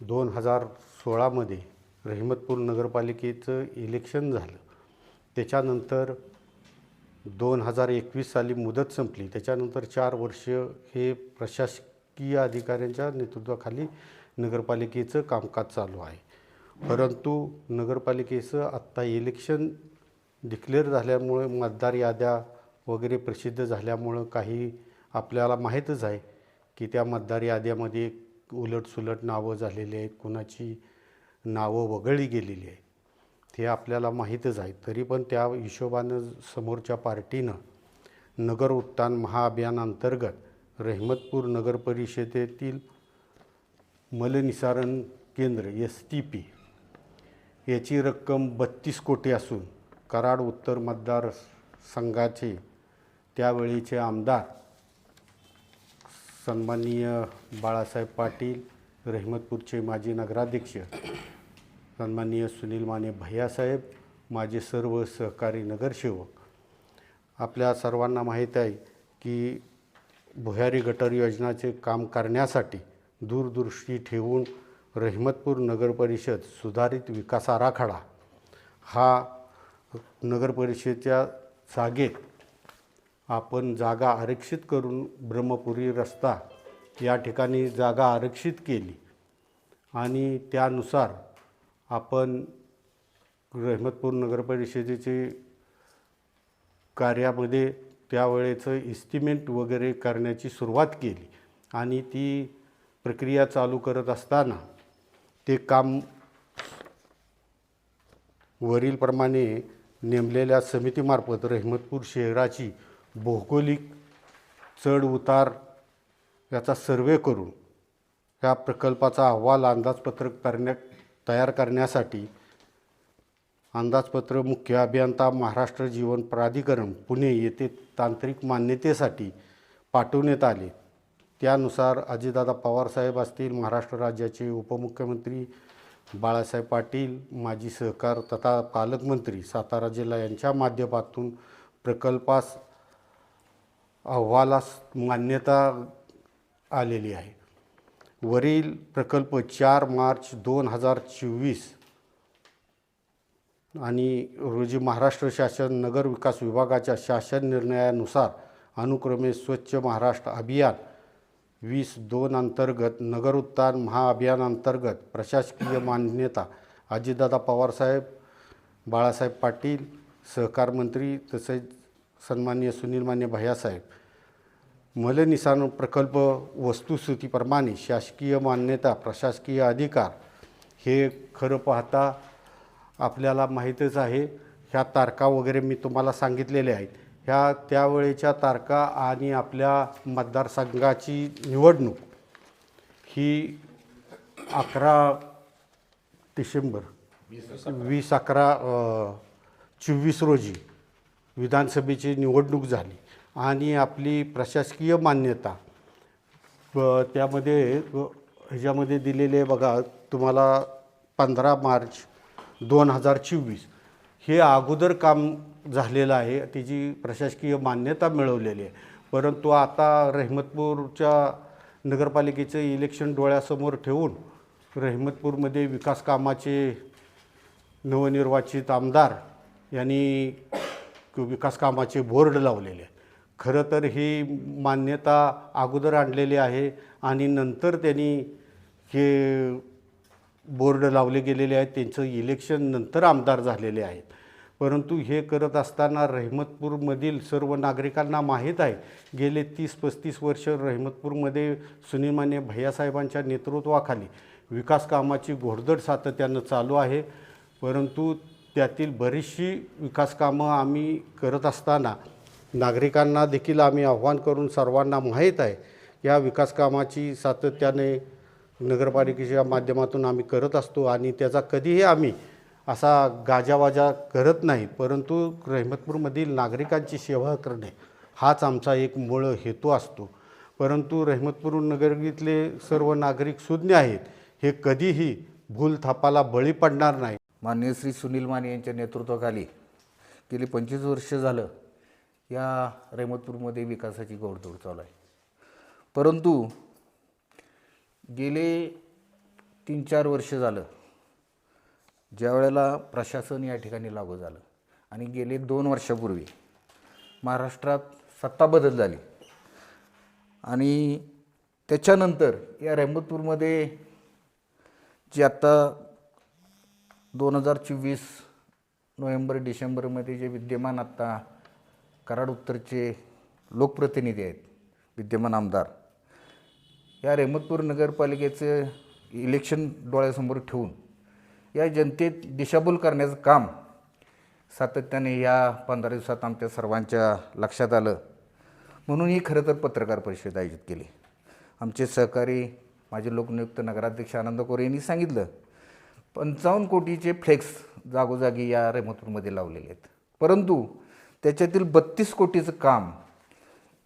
दोन हजार सोळामध्ये रहिमतपूर नगरपालिकेचं इलेक्शन झालं. त्याच्यानंतर दोन हजार एकवीस साली मुदत संपली. त्याच्यानंतर चार वर्ष हे प्रशासकीय अधिकाऱ्यांच्या नेतृत्वाखाली नगरपालिकेचं कामकाज चालू आहे. परंतु नगरपालिकेचं आत्ता इलेक्शन डिक्लेअर झाल्यामुळे मतदार याद्या वगैरे प्रसिद्ध झाल्यामुळं काही आपल्याला माहीतच आहे की त्या मतदार याद्यामध्ये उलटसुलट नावं झालेली आहेत कुणाची नावं वगळली गेलेली आहेत हे आपल्याला माहीतच आहे. तरी पण त्या हिशोबानं समोरच्या पार्टीनं नगर उत्थान महाअभियानांतर्गत रहिमतपूर नगर परिषदेतील मलनिसारण केंद्र एस टी पी याची रक्कम बत्तीस कोटी असून कराड उत्तर मतदार संघाचे त्यावेळीचे आमदार सन्माननीय बाळासाहेब पाटील रहिमतपूरचे माजी नगराध्यक्ष सन्माननीय सुनील माने भैयासाहेब माझे सर्व सहकारी नगरसेवक. आपल्या सर्वांना माहीत आहे की भुयारी गटर योजनाचे काम करण्यासाठी दूरदृष्टी ठेवून रहिमतपूर नगरपरिषद सुधारित विकास आराखडा हा नगरपरिषदेच्या जागेत आपण जागा आरक्षित करून ब्रह्मपुरी रस्ता या ठिकाणी जागा आरक्षित केली. आणि त्यानुसार आपण रहमतपूर नगरपरिषदेचे कार्यामध्ये त्यावेळेचं इस्टिमेट वगैरे करण्याची सुरुवात केली. आणि ती प्रक्रिया चालू करत असताना ते काम वरीलप्रमाणे नेमलेल्या समितीमार्फत रहमतपूर शहराची भौगोलिक चढ उतार याचा सर्वे करून या प्रकल्पाचा अहवाल अंदाजपत्रक करण्या तयार करण्यासाठी अंदाजपत्र मुख्य अभियंता महाराष्ट्र जीवन प्राधिकरण पुणे येथे तांत्रिक मान्यतेसाठी पाठवण्यात आले. त्यानुसार अजितदादा पवारसाहेब असतील महाराष्ट्र राज्याचे उपमुख्यमंत्री बाळासाहेब पाटील माजी सहकार तथा पालकमंत्री सातारा जिल्हा यांच्या माध्यमातून प्रकल्पास अहवालास मान्यता आलेली आहे. वरील प्रकल्प चार मार्च दोन हजार चोवीस आणि रोजी महाराष्ट्र शासन नगर विकास विभागाच्या शासन निर्णयानुसार अनुक्रमे स्वच्छ महाराष्ट्र अभियान वीस दोन अंतर्गत नगर उत्थान महाअभियानांतर्गत प्रशासकीय मान्यता अजितदादा पवारसाहेब बाळासाहेब पाटील सहकार मंत्री तसेच सन्मान्य सुनील मान्य भैयासाहेब मलनिसारण प्रकल्प वस्तुस्थितीप्रमाणे शासकीय मान्यता प्रशासकीय अधिकार हे खरं पाहता आपल्याला माहीतच आहे. ह्या तारखा वगैरे मी तुम्हाला सांगितलेल्या आहेत. ह्या त्यावेळेच्या तारखा आणि आपल्या मतदारसंघाची निवडणूक ही अकरा डिसेंबर वीस अकरा चोवीस रोजी विधानसभेची निवडणूक झाली आणि आपली प्रशासकीय मान्यता त्यामध्ये ह्याच्यामध्ये दिलेले बघा तुम्हाला पंधरा मार्च दोन हजार चोवीस हे अगोदर काम झालेलं आहे त्याची प्रशासकीय मान्यता मिळवलेली आहे. परंतु आता रहमतपूरच्या नगरपालिकेचं इलेक्शन डोळ्यासमोर ठेवून रहमतपूरमध्ये विकास कामाचे नवनिर्वाचित आमदार यांनी विकास कामाचे बोर्ड लावलेले आहे खरं तर ही मान्यता अगोदर आणलेली आहे आणि नंतर त्यांनी हे बोर्ड लावले गेलेले आहेत. त्यांचं इलेक्शन नंतर आमदार झालेले आहेत. परंतु हे करत असताना रहमतपूरमधील सर्व नागरिकांना माहीत आहे गेले तीस पस्तीस वर्ष रहमतपूरमध्ये सुनीमान्य भैयासाहेबांच्या नेतृत्वाखाली विकास कामाची घोडदड सातत्यानं चालू आहे. परंतु त्यातील बरीचशी विकास कामं आम्ही करत असताना नागरिकांना देखील आम्ही आव्हान करून सर्वांना माहीत आहे या विकासकामाची सातत्याने नगरपालिकेच्या माध्यमातून आम्ही करत असतो आणि त्याचा कधीही आम्ही असा गाजावाजा करत नाही परंतु रहमतपूरमधील नागरिकांची सेवा करणे हाच आमचा एक मूळ हेतू असतो. परंतु रहमतपूर नगरीतले सर्व नागरिक सुज्ञ आहेत हे कधीही भूल थापाला बळी पडणार नाही माननीय श्री सुनील माने यांच्या नेतृत्वाखाली गेली पंचवीस वर्ष झालं या रेमतपूरमध्ये विकासाची गोडधोड चालू आहे. परंतु गेले तीन चार वर्ष झालं ज्या वेळेला प्रशासन या ठिकाणी लागू झालं आणि गेले दोन वर्षापूर्वी महाराष्ट्रात सत्ता बदल झाली आणि त्याच्यानंतर या रेमतपूरमध्ये जी आत्ता दोन हजार चोवीस नोव्हेंबर डिसेंबरमध्ये जे विद्यमान आत्ता कराड उत्तरचे लोकप्रतिनिधी आहेत विद्यमान आमदार या रेमतपूर नगरपालिकेचं इलेक्शन डोळ्यासमोर ठेवून या जनतेत दिशाभूल करण्याचं काम सातत्याने या पंधरा दिवसात आमच्या सर्वांच्या लक्षात आलं. म्हणून ही खरं तर पत्रकार परिषद आयोजित केली. आमचे सहकारी माझे लोकनियुक्त नगराध्यक्ष आनंद कोरे यांनी सांगितलं पंचावन्न कोटीचे फ्लेक्स जागोजागी या रेहमतपूरमध्ये लावलेले आहेत. परंतु त्याच्यातील बत्तीस कोटीचं काम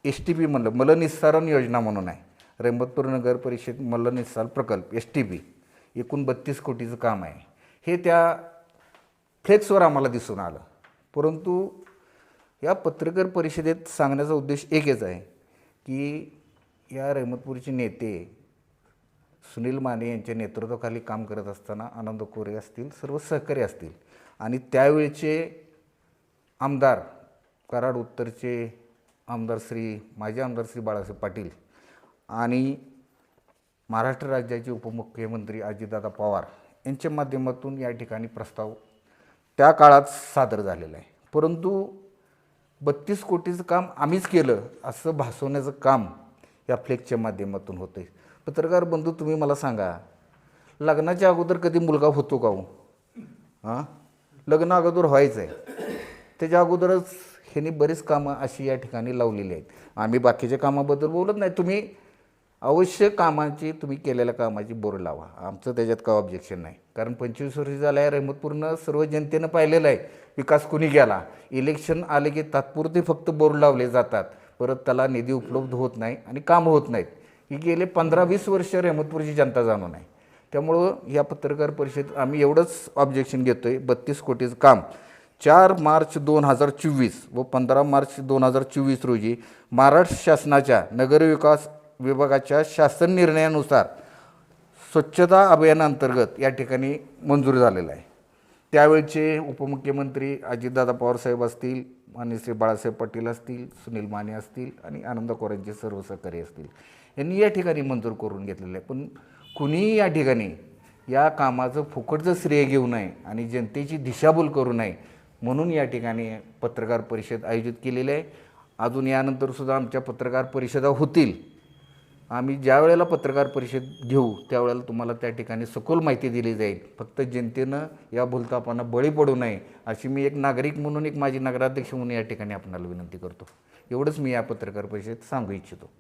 एस टी पी म्हणलं मलनिस्सारण योजना म्हणून आहे. रेमतपूर नगर परिषद मलनिस्सार प्रकल्प एस टी पी एकूण बत्तीस कोटीचं काम आहे. हे त्या फ्लेक्सवर आम्हाला दिसून आलं. परंतु या पत्रकार परिषदेत सांगण्याचा उद्देश एकच आहे की या रेहमतपूरचे नेते सुनील माने यांच्या नेतृत्वाखाली काम करत असताना आनंद कोरे असतील सर्व सहकारी असतील. आणि त्यावेळचे आमदार कराड उत्तरचे आमदार श्री माजी आमदार श्री बाळासाहेब पाटील आणि महाराष्ट्र राज्याचे उपमुख्यमंत्री अजितदादा पवार यांच्या माध्यमातून या ठिकाणी प्रस्ताव त्या काळात सादर झालेला आहे. परंतु बत्तीस कोटीचं काम आम्हीच केलं असं भासवण्याचं काम या फ्लेक्सच्या माध्यमातून होतं आहे पत्रकार बंधू तुम्ही मला सांगा लग्नाच्या अगोदर कधी मुलगा होतो का हो? हां? लग्न अगोदर व्हायचं आहे त्याच्या अगोदरच ह्यांनी बरीच कामं अशी या ठिकाणी लावलेली आहेत. आम्ही बाकीच्या कामाबद्दल बोलत नाही. तुम्ही अवश्य कामाची तुम्ही केलेल्या कामाची बोर लावा. आमचं त्याच्यात काय ऑब्जेक्शन नाही. कारण पंचवीस वर्ष झालं आहे रहमतपूरनं सर्व जनतेनं पाहिलेलं आहे. विकास कुणी गेला? इलेक्शन आले की तात्पुरते फक्त बोर लावले जातात. परत त्याला निधी उपलब्ध होत नाही आणि कामं होत नाहीत. ही गेले पंधरा वीस वर्ष रेहमतपूरची जनता जाणून आहे. त्यामुळं या पत्रकार परिषदेत आम्ही एवढंच ऑब्जेक्शन घेतो आहे बत्तीस कोटीचं काम. चार मार्च दोन हजार चोवीस व पंधरा मार्च दोन हजार चोवीस रोजी महाराष्ट्र शासनाच्या नगरविकास विभागाच्या शासन निर्णयानुसार स्वच्छता अभियानांतर्गत या ठिकाणी मंजूर झालेलं आहे. त्यावेळचे उपमुख्यमंत्री अजितदादा पवारसाहेब असतील आणि श्री बाळासाहेब पाटील असतील सुनील माने असतील आणि आनंद कोरांचे सर्व सहकारी असतील. यांनी या ठिकाणी मंजूर करून घेतलेलं आहे पण कुणीही या ठिकाणी या कामाचं फुकटचं श्रेय घेऊ नये आणि जनतेची दिशाभूल करू नये म्हणून या ठिकाणी पत्रकार परिषद आयोजित केलेली आहे. अजून यानंतरसुद्धा आमच्या पत्रकार परिषदा होतील. आम्ही ज्या वेळेला पत्रकार परिषद घेऊ त्यावेळेला तुम्हाला त्या ठिकाणी सखोल माहिती दिली जाईल. फक्त जनतेनं या भूलतापांना बळी पडू नये अशी मी एक नागरिक म्हणून एक माझी नगराध्यक्ष म्हणून या ठिकाणी आपणाला विनंती करतो. एवढंच मी या पत्रकार परिषदेत सांगू इच्छितो.